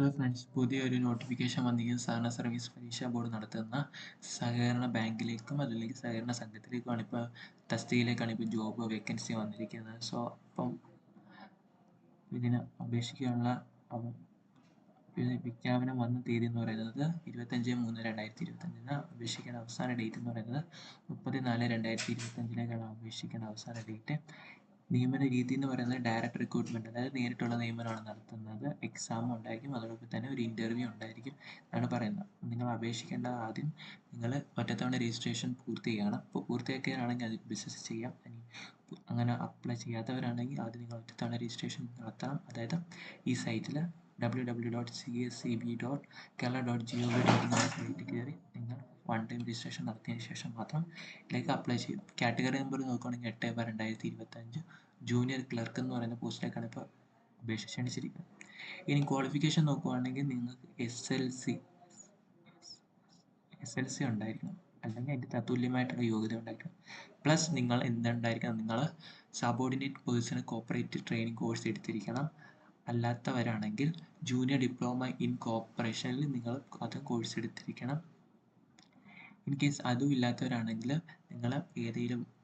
Hello friends പുതിയൊരു notification വന്നിരിക്കുന്നത് സഹകരണ സർവീസ് പരീക്ഷാ ബോർഡ് നടത്തുന്ന സഹകരണ ബാങ്കിലേക്കും അതല്ലെങ്കിൽ സഹകരണ സംഘത്തിലേക്കുമാണ് ഇപ്പോൾ തസ്തികയിലേക്കാണ് ഇപ്പോൾ ജോബ് വേക്കൻസി വന്നിരിക്കുന്നത്. സോ അപ്പം ഇതിന് അപേക്ഷിക്കാനുള്ള വിജ്ഞാപനം വന്ന തീയതി എന്ന് പറയുന്നത് ഇരുപത്തഞ്ച് മൂന്ന് രണ്ടായിരത്തി ഇരുപത്തഞ്ചിന് അപേക്ഷിക്കേണ്ട അവസാന ഡേറ്റ് എന്ന് പറയുന്നത് മുപ്പത്തി നാല് രണ്ടായിരത്തി ഇരുപത്തഞ്ചിലേക്കാണ് അപേക്ഷിക്കേണ്ട അവസാന ഡേറ്റ് നിയമന രീതി എന്ന് പറയുന്നത് ഡയറക്റ്റ് റിക്രൂട്ട്മെന്റ് അതായത് നേരിട്ടുള്ള നിയമനമാണ് നടത്തുന്നത്. എക്സാം ഉണ്ടായിരിക്കും അതോടൊപ്പം തന്നെ ഒരു ഇന്റർവ്യൂ ഉണ്ടായിരിക്കും എന്നാണ് പറയുന്നത്. നിങ്ങൾ അപേക്ഷിക്കേണ്ട ആദ്യം നിങ്ങൾ ഒറ്റത്തവണ രജിസ്ട്രേഷൻ പൂർത്തിയാണ് അപ്പോൾ പൂർത്തിയാക്കിയവരാണെങ്കിൽ അത് ബിസിനസ് ചെയ്യാം. അങ്ങനെ അപ്ലൈ ചെയ്യാത്തവരാണെങ്കിൽ ആദ്യം നിങ്ങൾ ഒറ്റത്തവണ രജിസ്ട്രേഷൻ നടത്തണം. അതായത് ഈ സൈറ്റിൽ W W dot C S C B dot Kerala dot G O V dot സൈറ്റിൽ കയറി നിങ്ങൾ വൺ ടൈം രജിസ്ട്രേഷൻ നടത്തിയതിന് ശേഷം മാത്രം ഇതിലേക്ക് അപ്ലൈ ചെയ്യും. കാറ്റഗറി നമ്പർ നോക്കുകയാണെങ്കിൽ എട്ട് ബാർ രണ്ടായിരത്തി ഇരുപത്തഞ്ച് ജൂനിയർ ക്ലർക്ക് എന്ന് പറയുന്ന പോസ്റ്റിലേക്കാണ് ഇപ്പോൾ അപേക്ഷ ക്ഷണിച്ചിരിക്കുന്നത്. ഇനി ക്വാളിഫിക്കേഷൻ നോക്കുവാണെങ്കിൽ നിങ്ങൾക്ക് S L C S L C ഉണ്ടായിരിക്കണം. അല്ലെങ്കിൽ അതിന്റെ തത്തുല്യമായിട്ടുള്ള യോഗ്യത ഉണ്ടായിരിക്കണം. പ്ലസ് നിങ്ങൾ എന്തുണ്ടായിരിക്കണം? നിങ്ങൾ subordinate person cooperative training course എടുത്തിരിക്കണം. അല്ലാത്തവരാണെങ്കിൽ ജൂനിയർ ഡിപ്ലോമ ഇൻ കോപ്പറേഷനിൽ നിങ്ങൾ അത് കോഴ്സ് എടുത്തിരിക്കണം. ഇൻ കേസ് അതും ഇല്ലാത്തവരാണെങ്കിൽ നിങ്ങൾ ഏതെങ്കിലും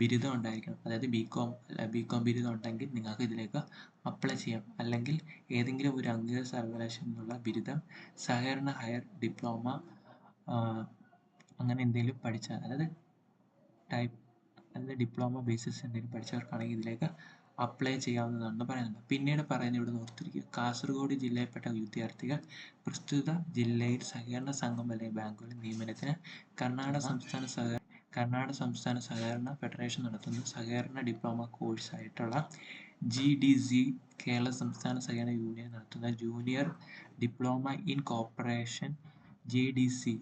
ബിരുദം ഉണ്ടായിരിക്കണം. അതായത് ബി കോം ബി കോം ബിരുദം ഉണ്ടെങ്കിൽ നിങ്ങൾക്ക് ഇതിലേക്ക് അപ്ലൈ ചെയ്യാം. അല്ലെങ്കിൽ ഏതെങ്കിലും ഒരു അംഗീകൃത സർവകലാശാലയിൽ നിന്നുള്ള ബിരുദം സഹകരണ ഹയർ ഡിപ്ലോമ അങ്ങനെ എന്തെങ്കിലും പഠിച്ച അതായത് ടൈപ്പ് അതായത് ഡിപ്ലോമ ബേസിസ് എന്തെങ്കിലും പഠിച്ചവർക്കാണെങ്കിൽ ഇതിലേക്ക് അപ്ലൈ ചെയ്യാവുന്നതാണെന്ന് പറയുന്നത് പിന്നീട് പറയുന്നത് ഇവിടെ ഓർത്തിരിക്കുക. കാസർഗോഡ് ജില്ലയിൽപ്പെട്ട വിദ്യാർത്ഥികൾ പ്രസ്തുത ജില്ലയിൽ സഹകരണ സംഘം അല്ലെങ്കിൽ ബാങ്കുകളിൽ നിയമനത്തിന് കർണാടക സംസ്ഥാന സഹ കർണാടക സംസ്ഥാന സഹകരണ ഫെഡറേഷൻ നടത്തുന്ന സഹകരണ ഡിപ്ലോമ കോഴ്സ് ആയിട്ടുള്ള ജി ഡി സി കേരള സംസ്ഥാന സഹകരണ യൂണിയൻ നടത്തുന്ന junior diploma in cooperation G D C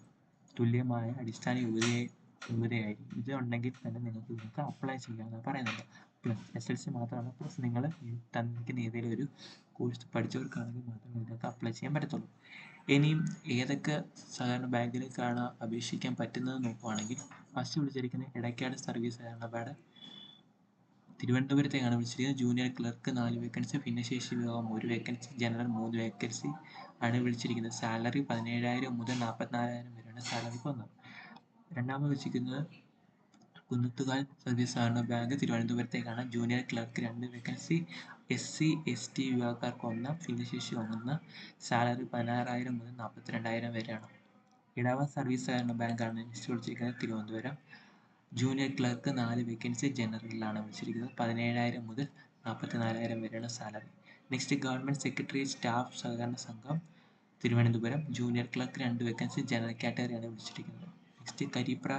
തുല്യമായ അടിസ്ഥാന യോഗ്യതയെ യോഗ്യതയായിരിക്കും ഇത് ഉണ്ടെങ്കിൽ തന്നെ നിങ്ങൾക്ക് നിങ്ങൾക്ക് അപ്ലൈ ചെയ്യാമെന്ന് പറയുന്നുണ്ട് പ്ലസ് എസ് എൽ സി മാത്രമല്ല പ്ലസ് നിങ്ങൾ തന്നിരിക്കുന്ന ഏതെങ്കിലും ഒരു കോഴ്സ് പഠിച്ചവർക്കാണെങ്കിൽ മാത്രമേ ഇതിനകത്ത് അപ്ലൈ ചെയ്യാൻ പറ്റത്തുള്ളൂ. ഇനിയും ഏതൊക്കെ സഹകരണ ബാങ്കിലേക്കാണ് അപേക്ഷിക്കാൻ പറ്റുന്നത് നോക്കുവാണെങ്കിൽ ഫസ്റ്റ് വിളിച്ചിരിക്കുന്നത് ഇടയ്ക്കാട് സർവീസ് സഹകരണ ബാങ്ക് തിരുവനന്തപുരത്തേക്കാണ് വിളിച്ചിരിക്കുന്നത്. ജൂനിയർ ക്ലർക്ക് നാല് വേക്കൻസി ഭിന്നശേഷി വിഭാഗം ഒരു വേക്കൻസി ജനറൽ മൂന്ന് വേക്കൻസി ആണ് വിളിച്ചിരിക്കുന്നത്. സാലറി പതിനേഴായിരം മുതൽ നാൽപ്പത്തിനാലായിരം വരെയാണ് സാലറി വന്നത്. രണ്ടാമത് വിളിച്ചിരിക്കുന്നത് കുന്നത്തുകാൽ സർവീസ് സഹകരണ ബാങ്ക് തിരുവനന്തപുരത്തേക്കാണ്. ജൂനിയർ ക്ലർക്ക് രണ്ട് vacancy S C S T വിഭാഗക്കാർക്ക് ഒന്ന് ഭിന്നശേഷി ഒന്ന് സാലറി പതിനാറായിരം മുതൽ നാൽപ്പത്തിരണ്ടായിരം വരെയാണ്. ഇടവ സർവീസ് സഹകരണ ബാങ്കാണ് നെക്സ്റ്റ് വിളിച്ചിരിക്കുന്നത് തിരുവനന്തപുരം. ജൂനിയർ ക്ലർക്ക് നാല് വേക്കൻസി ജനറലിലാണ് വെച്ചിരിക്കുന്നത്. പതിനേഴായിരം മുതൽ നാൽപ്പത്തിനാലായിരം വരെയാണ് salary. Next government secretary staff സഹകരണ സംഘം തിരുവനന്തപുരം. ജൂനിയർ ക്ലർക്ക് രണ്ട് വേക്കൻസി ജനറൽ കാറ്റഗറിയാണ് വിളിച്ചിരിക്കുന്നത് next Karipra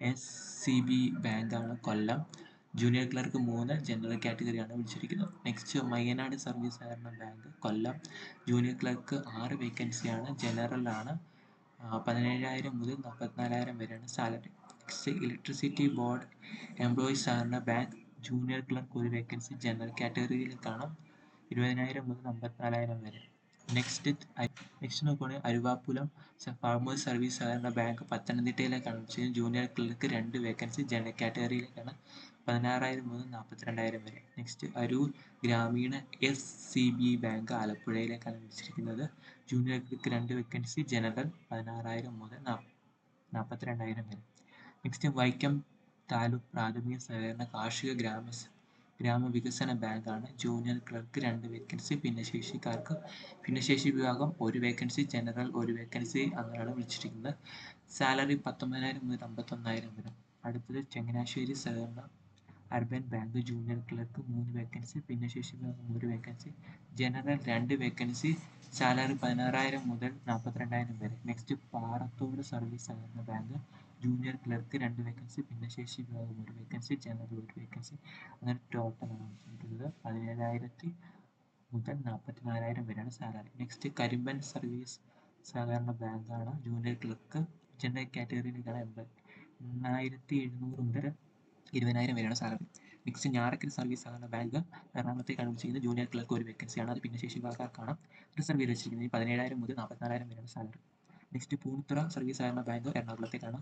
S C B ബാങ്കാണ് കൊല്ലം. ജൂനിയർ ക്ലർക്ക് മൂന്ന് ജനറൽ കാറ്റഗറിയാണ് വിളിച്ചിരിക്കുന്നത്. നെക്സ്റ്റ് മയ്യനാട് സർവീസ് സഹകരണ ബാങ്ക് കൊല്ലം. ജൂനിയർ ക്ലർക്ക് ആറ് വേക്കൻസിയാണ് ജനറലാണ് പതിനേഴായിരം മുതൽ നാൽപ്പത്തിനാലായിരം വരെയാണ് salary next electricity board employees സഹകരണ ബാങ്ക് ജൂനിയർ ക്ലർക്ക് ഒരു വേക്കൻസി ജനറൽ കാറ്റഗറിയിൽ കാണാം. ഇരുപതിനായിരം മുതൽ അമ്പത്തിനാലായിരം വരെ. നെക്സ്റ്റ് നെക്സ്റ്റ് നോക്കുകയാണെങ്കിൽ അരുവാപ്പുലം ഫാർമേഴ്സ് സർവീസ് സഹകരണ ബാങ്ക് പത്തനംതിട്ടയിലേക്കാണ്. വിളിച്ചത് ജൂനിയർ ക്ലർക്ക് രണ്ട് വേക്കൻസി ജനറൽ കാറ്റഗറിയിലേക്കാണ് പതിനാറായിരം മുതൽ നാൽപ്പത്തിരണ്ടായിരം വരെ. നെക്സ്റ്റ് അരൂർ ഗ്രാമീണ എസ് സി ബി ബാങ്ക് ആലപ്പുഴയിലേക്കാണ് വിളിച്ചിരിക്കുന്നത്. ജൂനിയർ ക്ലർക്ക് രണ്ട് വേക്കൻസി ജനറൽ പതിനാറായിരം മുതൽ നാൽപ്പത്തിരണ്ടായിരം വരെ. നെക്സ്റ്റ് വൈക്കം താലൂക്ക് പ്രാഥമിക സഹകരണ കാർഷിക ഗ്രാമ ഗ്രാമവികസന ബാങ്കാണ്. ജൂനിയർ ക്ലർക്ക് രണ്ട് വേക്കൻസി ഭിന്നശേഷിക്കാർക്ക് ഭിന്നശേഷി വിഭാഗം ഒരു വേക്കൻസി ജനറൽ ഒരു വേക്കൻസി അങ്ങനെയാണ് വിളിച്ചിരിക്കുന്നത്. സാലറി പത്തൊമ്പതിനായിരം മുതൽ അമ്പത്തൊന്നായിരം വരെ. അടുത്തത് ചങ്ങനാശ്ശേരി സഹകരണ അർബൻ ബാങ്ക് ജൂനിയർ ക്ലർക്ക് മൂന്ന് വേക്കൻസി ഭിന്നശേഷി വിഭാഗം ഒരു വേക്കൻസി ജനറൽ രണ്ട് വേക്കൻസി സാലറി പതിനാറായിരം മുതൽ നാൽപ്പത്തിരണ്ടായിരം വരെ. നെക്സ്റ്റ് പാറത്തോട് സർവീസ് സഹകരണ ബാങ്ക് ജൂനിയർ ക്ലർക്ക് രണ്ട് വേക്കൻസി ഭിന്നശേഷി വിഭാഗം ഒരു വേക്കൻസി ജനറൽ ഒരു വേക്കൻസി അങ്ങനെ ടോട്ടലാണ് വിളിച്ചിരിക്കുന്നത് പതിനേഴായിരത്തി മുതൽ നാൽപ്പത്തിനാലായിരം വരെയാണ് സാലറി നെക്സ്റ്റ് കരിമ്പൻ സർവീസ് സഹകരണ ബാങ്കാണ് ജൂനിയർ ക്ലർക്ക് ജനറൽ കാറ്റഗറിയിലേക്കാണ് എൺപത് എണ്ണായിരത്തി എഴുന്നൂറ് മുതൽ ഇരുപതിനായിരം വരെയാണ് സാലറി നെക്സ്റ്റ് ഞാറക്കൽ സർവീസ് സഹകരണ ബാങ്ക് എറണാകുളത്തേക്കാണ് ചെയ്യുന്ന ജൂനിയർ ക്ലർക്ക് ഒരു വേക്കൻസിയാണ് അത് ഭിന്നശേഷി വിഭാഗക്കാർക്കാണ് റിസർവ് ചെയ്ത് വെച്ചിരിക്കുന്നത് പതിനേഴായിരം മുതൽ നാൽപ്പത്തിനാലായിരം വരെയാണ് സാലറി നെക്സ്റ്റ് പൂണിത്തുറ സർവീസ് സഹകരണ ബാങ്ക് എറണാകുളത്തേക്കാണ്.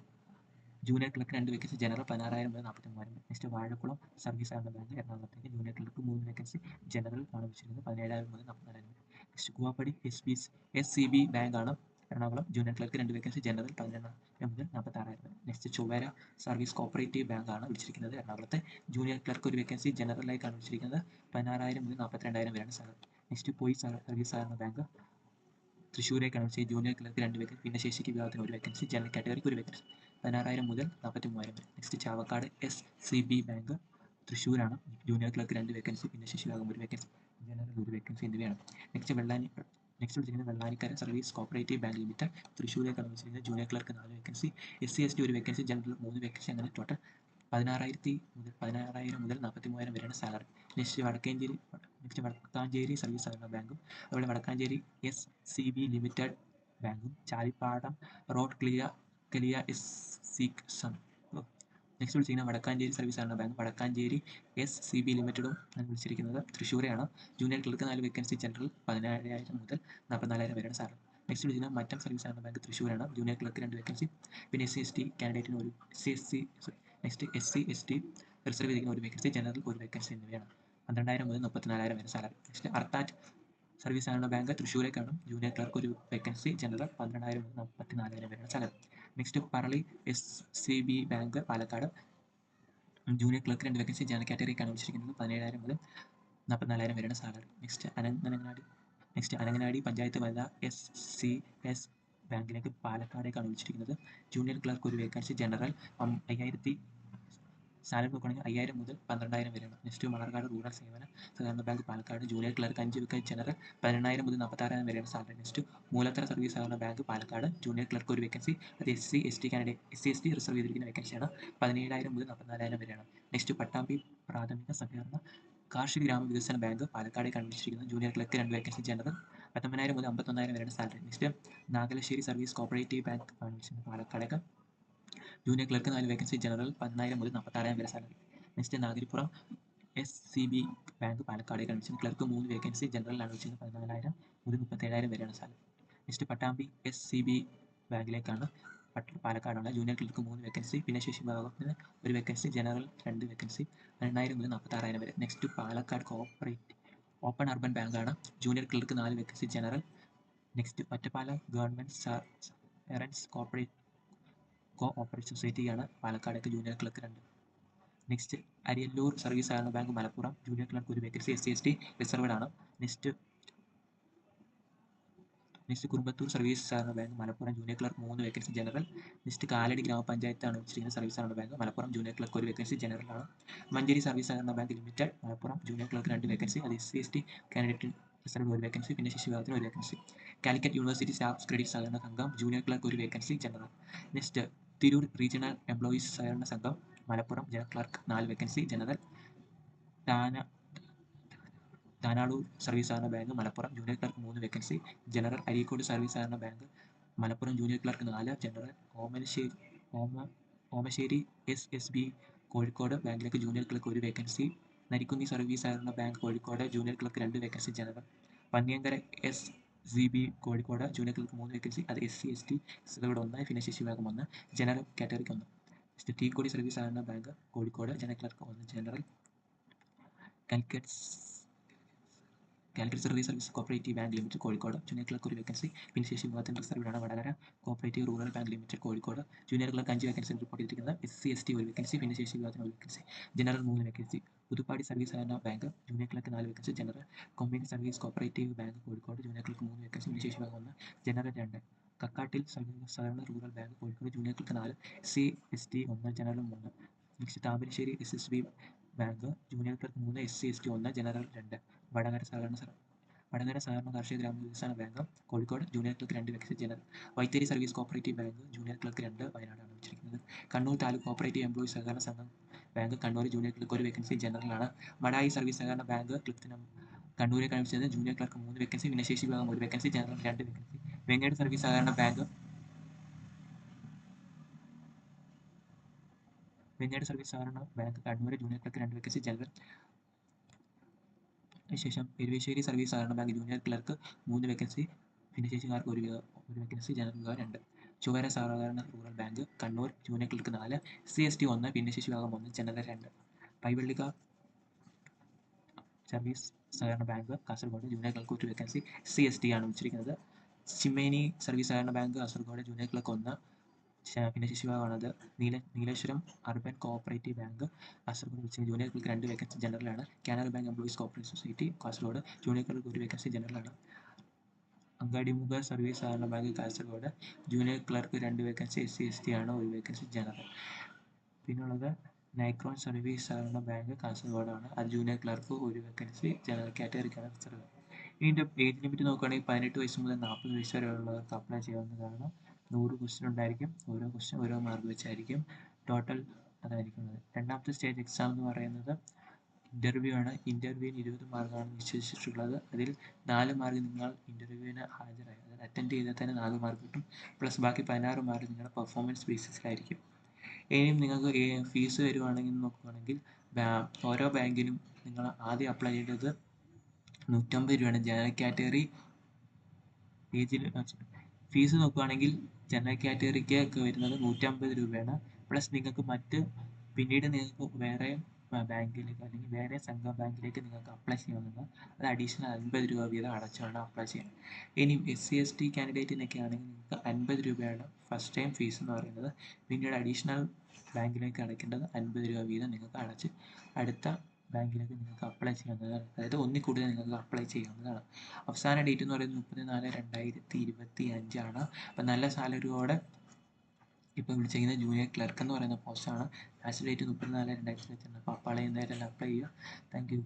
ജൂനിയർ ക്ലർക്ക് രണ്ട് വേക്കൻസി ജനറൽ പതിനാറായിരം മുതൽ നാൽപ്പത്തി മൂവായിരം നെക്സ്റ്റ് വാഴക്കുളം സർവീസ് ആണ് ബാങ്ക് എറണാകുളത്തേക്ക് ജൂനിയർ ക്ലർക്ക് മൂന്ന് വേക്കൻസി ജനറൽ ആണ് വെച്ചിരിക്കുന്നത് പതിനേഴായിരം മുതൽ നാൽപ്പത്തിനായിരം next Guvappadi S B S C B bank ആണ് എറണാകുളം. ജൂനിയർ ക്ലർക്ക് രണ്ട് വേക്കൻസി ജനറൽ പതിനെണ്ണായിരം മുതൽ നാൽപ്പത്തി വരെ next Chowwara service cooperative bank ആണ് വിളിച്ചിരിക്കുന്നത് എറണാകുളത്തെ. ജൂനിയർ ക്ലർക്ക് ഒരു വേക്കൻസി ജനറലായിക്കാണ് വിളിച്ചിരിക്കുന്നത് പതിനാറായിരം മുതൽ നാൽപ്പത്തിരണ്ടായിരം വരെയാണ് സാലറി നെക്സ്റ്റ് പോയി സർവീസ് സഹകരണ ബാങ്ക് തൃശ്ശൂരേക്കാണ് വിളിച്ചത്. ജൂനിയർ ക്ലർക്ക് രണ്ട് വേക്കൻസി ഭിന്നശേഷിക്ക് വിഭാഗത്തിന് ഒരു വേക്കൻസി ജനറൽ കാറ്റഗറിക്ക് ഒരു വേക്കൻസി പതിനാറായിരം മുതൽ നാൽപ്പത്തി മൂവായിരം വരെ. Next Chavakkad S C B bank തൃശ്ശൂരാണ്. ജൂനിയർ ക്ലർക്ക് രണ്ട് വേക്കൻസി പിന്നെ ശിശുവാകും ഒരു വേക്കൻസി ജനറൽ ഒരു വേക്കൻസി എന്നിവയാണ്. നെക്സ്റ്റ് വെള്ളാനി നെക്സ്റ്റ് വിളിച്ചിരിക്കുന്നത് Vellanikkara service cooperative bank limited തൃശ്ശൂരേക്കാണ് വിളിച്ചിരിക്കുന്നത് ജൂനിയർ ക്ലർക്ക് നാല് vacancy S C S T ഒരു വേക്കൻസി ജനറൽ മൂന്ന് വേക്കൻസി അങ്ങനെ ടോട്ടൽ പതിനാറായിരത്തി മുതൽ പതിനാറായിരം മുതൽ നാൽപ്പത്തി മൂവായിരം വരെയാണ് salary next Vadakkencherry next Vadakkancherry service സഹകരണ ബാങ്കും അതുപോലെ Vadakkancherry S C B limited ബാങ്കും ചാലിപ്പാടം റോഡ് ക്ലിയ ക്ലിയ എസ് സി. സം നെക്സ്റ്റ് വിളിച്ചിരിക്കുന്നത് വടക്കാഞ്ചേരി സർവീസ് ആണ് bank Vadakkancherry S C B ലിമിറ്റഡും വിളിച്ചിരിക്കുന്നത്. തൃശ്ശൂരെയാണ്. ജൂനിയർ ക്ലർക്ക് നാല് വേക്കൻസി ജനറൽ പതിനായിരം മുതൽ നാൽപ്പത്തിനാലായിരം വരെയാണ് സാലറി നെക്സ്റ്റ് വിളിച്ചിരുന്ന മറ്റം സർവീസ് ആണ് ബാങ്ക് തൃശ്ശൂരാണ്. ജൂനിയർ ക്ലർക്ക് രണ്ട് വേക്കൻസി പിന്നെ എസ് സി എസ് ടി കാൻഡിഡേറ്റിന് ഒരു C S C next S C S T reserve ചെയ്തിരിക്കുന്ന ഒരു വേക്കൻസി ജനറൽ ഒരു വേക്കൻസി എന്നിവയാണ്. പന്ത്രണ്ടായിരം മുതൽ മുപ്പത്തിനാലായിരം വരെ സാലറി നെക്സ്റ്റ് അർത്താറ്റ് സർവീസ് ആണ് ബാങ്ക് തൃശ്ശൂരേക്കാണ് ജൂനിയർ ക്ലർക്ക് ഒരു വേക്കൻസി. ജനറൽ പന്ത്രണ്ടായിരം മുതൽ നാൽപ്പത്തിനാലായിരം വരെയാണ് salary next Parali S C B bank Palakkad. Junior clerk രണ്ട് വേക്കൻസി ജനറൽ കാറ്റഗറിക്കാണ് വെച്ചിരിക്കുന്നത് പതിനേഴായിരം മുതൽ നാൽപ്പത്തിനാലായിരം വരെയാണ് salary. Next Ananganadi. Next Ananganadi panchayat വനിത എസ് സി എസ് ബാങ്കിലേക്ക് പാലക്കാടേക്കാണ് വിളിച്ചിരിക്കുന്നത്. ജൂനിയർ ക്ലർക്ക് ഒരു വേക്കൻസി ജനറൽ അയ്യായിരത്തി സാലറി നോക്കുകയാണെങ്കിൽ അയ്യായിരം മുതൽ പന്ത്രണ്ടായിരം വരെയാണ്. നെക്സ്റ്റ് മണർകാട് റൂറൽ സേവന സഹകരണ ബാങ്ക് പാലക്കാട് ജൂനിയർ ക്ലർക്ക് അഞ്ച് വിക്കറ്റ് ജനറൽ പതിനെണ്ണായിരം മുതൽ നാൽപ്പത്താറായിരം വരെയാണ് സാലറി നെക്സ്റ്റ് മൂലത്തര സർവീസ് സഹകരണ ബാങ്ക് പാലക്കാട് ജൂനിയർ ക്ലർക്ക് ഒരു വേക്കൻസി അത് S C S T candidate S C S T reserve ചെയ്തിരിക്കുന്ന വേക്കൻസിയാണ് പതിനേഴായിരം മുതൽ നാൽപ്പത്തിനാലായിരം വരെയാണ്. നെക്സ്റ്റ് പട്ടാമ്പി പ്രാഥമിക സഹകരണ കാർഷിക ഗ്രാമ വികസന ബാങ്ക് പാലക്കാട് കണ്ടുപിടിച്ചിരിക്കുന്നത് ജൂനിയർ ക്ലർക്ക് രണ്ട് വേക്കൻസി ജനറൽ പത്തൊമ്പതിനായിരം മുതൽ അമ്പത്തൊന്നായിരം വരെയാണ് salary next Nagalassery service cooperative bank Palakkad junior clerk നാല് വേക്കൻസി ജനറൽ പതിനായിരം മുതൽ നാൽപ്പത്താറായിരം വരെ salary next Nagaripuram S C B bank Palakkad convention clerk മൂന്ന് വേക്കൻസി ജനറൽ വെച്ചത് പതിനാലായിരം മുതൽ മുപ്പത്തേഴായിരം വരെയാണ് salary next Pattambi S C B ബാങ്കിലേക്കാണ് പട്ട പാലക്കാടാണ് ജൂനിയർ ക്ലർക്ക് മൂന്ന് വേക്കൻസി പിന്നെ ശേഷി വിഭാഗത്തിന് ഒരു വേക്കൻസി ജനറൽ രണ്ട് വേക്കൻസി രണ്ടായിരം മുതൽ നാൽപ്പത്താറായിരം വരെ. Next Palakkad cooperate open urban ബാങ്കാണ് ജൂനിയർ ക്ലർക്ക് നാല് vacancy general next Ottapalam government എറൻസ് cooperate co operate സൊസൈറ്റിയാണ് പാലക്കാടേക്ക് ജൂനിയർ ക്ലർക്ക് രണ്ട്. നെക്സ്റ്റ് അരിയല്ലൂർ സർവീസ് സഹകരണ ബാങ്ക് മലപ്പുറം. ജൂനിയർ ക്ലർക്ക് ഒരു vacancy S C S T reserved ആണ്. നെക്സ്റ്റ് നെക്സ്റ്റ് കുറുമ്പത്തൂർ സർവീസ് സഹകരണ bank Malappuram. Junior clerk മൂന്ന് വേക്കൻസി ജനറൽ നെക്സ്റ്റ് കാലടി ഗ്രാമപഞ്ചായത്താണ് വെച്ചിരിക്കുന്ന സർവീസ് സഹകരണ ബാങ്ക് മലപ്പുറം. ജൂനിയർ ക്ലർക്ക് ഒരു വേക്കൻസി ജനറൽ ആണ്. മഞ്ചേരി സർവീസ് സഹകരണ bank limited Malappuram. Junior clerk രണ്ട് വേക്കൻസി അത് S C S T candidate reserve ഒരു വേക്കൻസി പിന്നെ ശിശു വിഭാഗത്തിന് ഒരു vacancy Calicut university staff credit സഹകരണ സംഘം. ജൂനിയർ ക്ലർക്ക് ഒരു vacancy general next Tirur regional employees സഹകരണ സംഘം മലപ്പുറം ജനറൽ ക്ലർക്ക് നാല് വേക്കൻസി ജനറൽ താന താനാളൂർ സർവീസ് സഹകരണ ബാങ്ക് മലപ്പുറം ജൂനിയർ ക്ലർക്ക് മൂന്ന് വേക്കൻസി ജനറൽ അരീക്കോട് സർവീസ് സഹകരണ ബാങ്ക് മലപ്പുറം ജൂനിയർ ക്ലർക്ക് നാല് general ഓമനശ്ശേരി ഓമ Omassery S S B Kozhikode ബാങ്കിലേക്ക് ജൂനിയർ ക്ലർക്ക് ഒരു വേക്കൻസി നരിക്കുന്നി സർവീസ് സഹകരണ ബാങ്ക് കോഴിക്കോട് ജൂനിയർ ക്ലർക്ക് രണ്ട് vacancy general Panniyankara S C B Kozhikode junior clerk മൂന്ന് vacancy അത് S C S T reserved ഒന്ന് ഭിന്നശേഷി വിഭാഗം ഒന്ന്. ജനറൽ കാറ്റഗറിക്ക് ഒന്ന്. നെക്സ്റ്റ് കോടി സർവീസ് സഹകരണ ബാങ്ക് കോഴിക്കോട് ജനറൽ ക്ലർക്ക് ഒന്ന്. General Calicut Calicut service service cooperative bank limited Kozhikode. Junior clerk ഒരു വേക്കൻസി ഭിന്നശേഷി വിഭാഗത്തിന് reserved Vadakara. Cooperative rural bank limited Kozhikode. Junior clerk അഞ്ച് വേക്കൻസി റിപ്പോർട്ട് ചെയ്തിരിക്കുന്നത്. എസ് സി എസ് ടി ഒരു vacancy ഭിന്നശേഷി വിഭാഗത്തിന് ഒരു വേക്കൻസി ജനറൽ മൂന്ന് വേക്കൻസി പുതുപ്പാടി സർവീസ് സഹകരണ ബാങ്ക് ജൂനിയർ ക്ലർക്ക് നാല് vacancy general Kombani service cooperative bank Kozhikode. Junior clerk മൂന്ന് വേക്കൻസി ഭിന്നശേഷി വിഭാഗം ഒന്ന്. ജനറൽ രണ്ട്. കക്കാട്ടിൽ സഹകരണ rural bank Kozhikode. Junior clerk നാല്. സി എസ് ടി ഒന്ന് ജനറൽ മൂന്ന്. Next Thamarassery S S B bank junior clerk മൂന്ന് എസ് സി എസ് ടി ഒന്ന് ജനറൽ രണ്ട്. വടകര സഹകരണ വടകര സഹകരണ കാർഷിക ഗ്രാമ വികസന ബാങ്ക് കോഴിക്കോട് ജൂനിയർ ക്ലർക്ക് രണ്ട് വ്യക്തി general. Vaitheri service cooperative bank junior clerk രണ്ട് വയനാടാണ് വെച്ചിരിക്കുന്നത് കണ്ണൂർ താലൂക്ക് കോപ്പറേറ്റീവ് എംപ്ലോയി സഹകരണ സംഘം ബാങ്ക് കണ്ണൂർ ജൂനിയർ ക്ലർക്ക് ഒരു വേക്കൻസി ജനറലാണ് വടായി സർവീസ് സഹകരണ ബാങ്ക് ക്ലർക്ക് നം- കണ്ണൂരെ കാണിച്ചത് ജൂനിയർ ക്ലർക്ക് മൂന്ന് വേക്കൻസി ഭിന്നശേഷി വിഭാഗം ഒരു വേക്കൻസി ജനറൽ രണ്ട് വേക്കൻസി വെങ്ങേട് സർവീസ് സഹകരണ ബാങ്ക് വെങ്ങേട് സർവീസ് സഹകരണ ബാങ്ക് കണ്ണൂർ ജൂനിയർ ക്ലർക്ക് രണ്ട് വേക്കൻസി ജനറൽ അതിനുശേഷം എരുവേശ്ശേരി സർവീസ് സഹകരണ ബാങ്ക് ജൂനിയർ ക്ലർക്ക് മൂന്ന് വേക്കൻസി ഭിന്നശേഷിക്കാർക്ക് ഒരു ഒരു വെക്കൻസി ജനറൽ വിഭാഗം രണ്ട്. ചുവര സഹകരണ rural bank Kannur junior clerk നാല് സി എസ് ടി ഒന്ന് ഭിന്നശേഷി വിഭാഗം ഒന്ന് ജനറൽ രണ്ട്. പൈവള്ളിക സർവീസ് സഹകരണ ബാങ്ക് കാസർഗോഡ് ജൂനിയർ ക്ലർക്ക് ഒരു വെക്കൻസി സി എസ് ടി ആണ് വെച്ചിരിക്കുന്നത് ചിമ്മേനി സർവീസ് സഹകരണ ബാങ്ക് കാസർഗോഡ് ജൂനിയർ ക്ലർക്ക് ഒന്ന് പിന്നെ ശിശുവാണത് നീല Nileshwaram urban cooperative bank Kasaragod junior clerk രണ്ട് vacancy ജനറലാണ്. Canara bank employees cooperative society Kasaragod junior clerk ഒരു വേക്കൻസി ജനറലാണ്. അങ്കാടിമുഖ സർവീസ് സഹകരണ ബാങ്ക് കാസർഗോഡ് ജൂനിയർ ക്ലർക്ക് രണ്ട് vacancy S C S T ആണ് ഒരു വേക്കൻസി ജനറൽ. പിന്നുള്ളത് നൈക്രോൺ സർവീസ് സഹകരണ ബാങ്ക് കാസർഗോഡാണ്. അത് ജൂനിയർ ക്ലർക്ക് ഒരു വേക്കൻസി ജനറൽ കാറ്റഗറിക്കാണ് റിസർവ് ഇതിന്റെ ഏജ് ലിമിറ്റ് നോക്കുകയാണെങ്കിൽ പതിനെട്ട് വയസ്സ് മുതൽ നാൽപ്പത് വയസ്സ് വരെയുള്ളവർക്ക് അപ്ലൈ ചെയ്യാവുന്നതാണ്. നൂറ് ക്വസ്റ്റ്യൻ ഉണ്ടായിരിക്കും. ഓരോ ക്വസ്റ്റ്യൻ ഓരോ മാർക്ക് വെച്ചായിരിക്കും ടോട്ടൽ അതായിരിക്കുന്നത്. രണ്ടാമത്തെ സ്റ്റേജ് എക്സാം എന്ന് പറയുന്നത് ഇന്റർവ്യൂ ആണ്. ഇന്റർവ്യൂവിന് ഇരുപത് മാർക്കാണ് നിശ്ചയിച്ചിട്ടുള്ളത്. അതിൽ നാല് മാർക്ക് നിങ്ങൾ ഇന്റർവ്യൂവിന് ഹാജരായി. അതായത് അറ്റൻഡ് ചെയ്താൽ തന്നെ നാല് മാർക്ക് കിട്ടും. പ്ലസ് ബാക്കി പതിനാറ് മാർക്ക് നിങ്ങളുടെ പെർഫോമൻസ് ബേസിസിലായിരിക്കും ഇനിയും നിങ്ങൾക്ക് ഫീസ് വരുവാണെങ്കിൽ നോക്കുകയാണെങ്കിൽ ഓരോ ബാങ്കിനും നിങ്ങൾ ആദ്യം അപ്ലൈ ചെയ്യേണ്ടത് നൂറ്റമ്പത് രൂപയാണ്. ജനറൽ കാറ്റഗറി ഏജിൽ ഫീസ് നോക്കുകയാണെങ്കിൽ ജനറൽ കാറ്റഗറിക്ക് ഒക്കെ വരുന്നത് നൂറ്റമ്പത് രൂപയാണ്. പ്ലസ് നിങ്ങൾക്ക് മറ്റ് പിന്നീട് നിങ്ങൾക്ക് വേറെ ബാങ്കിലേക്ക് അല്ലെങ്കിൽ വേറെ സംഘം ബാങ്കിലേക്ക് നിങ്ങൾക്ക് അപ്ലൈ ചെയ്യാവുന്നത് അത് അഡീഷണൽ അൻപത് രൂപ വീതം അടച്ചുകൊണ്ട് അപ്ലൈ ചെയ്യാൻ ഇനി എസ് സി എസ് ടി കാൻഡിഡേറ്റിനൊക്കെ ആണെങ്കിൽ നിങ്ങൾക്ക് അൻപത് രൂപയാണ് ഫസ്റ്റ് ടൈം ഫീസ് എന്ന് പറയുന്നത്. പിന്നീട് അഡീഷണൽ ബാങ്കിലേക്ക് അടയ്ക്കേണ്ടത് അൻപത് രൂപ വീതം നിങ്ങൾക്ക് അടച്ച് അടുത്ത ബാങ്കിലേക്ക് നിങ്ങൾക്ക് അപ്ലൈ ചെയ്യാവുന്നതാണ്. അതായത് ഒന്നിൽ കൂടുതൽ നിങ്ങൾക്ക് അപ്ലൈ ചെയ്യാവുന്നതാണ്. അവസാന ഡേറ്റ് എന്ന് പറയുന്നത് മുപ്പത്തി നാല് രണ്ടായിരത്തി ഇരുപത്തി അഞ്ചാണ് അപ്പം നല്ല സാലറിയോടെ ഇപ്പോൾ വിളിച്ചിരിക്കുന്ന ജൂനിയർ ക്ലർക്ക് എന്ന് പറയുന്ന പോസ്റ്റാണ് ലാസ്റ്റ് ഡേറ്റ് മുപ്പത്തി നാല് രണ്ടായിരത്തി ഇരുപത്തി രണ്ട് അപ്പോൾ അപ്ലൈ ചെയ്യുന്നവരെല്ലാം അപ്ലൈ ചെയ്യുക. Thank you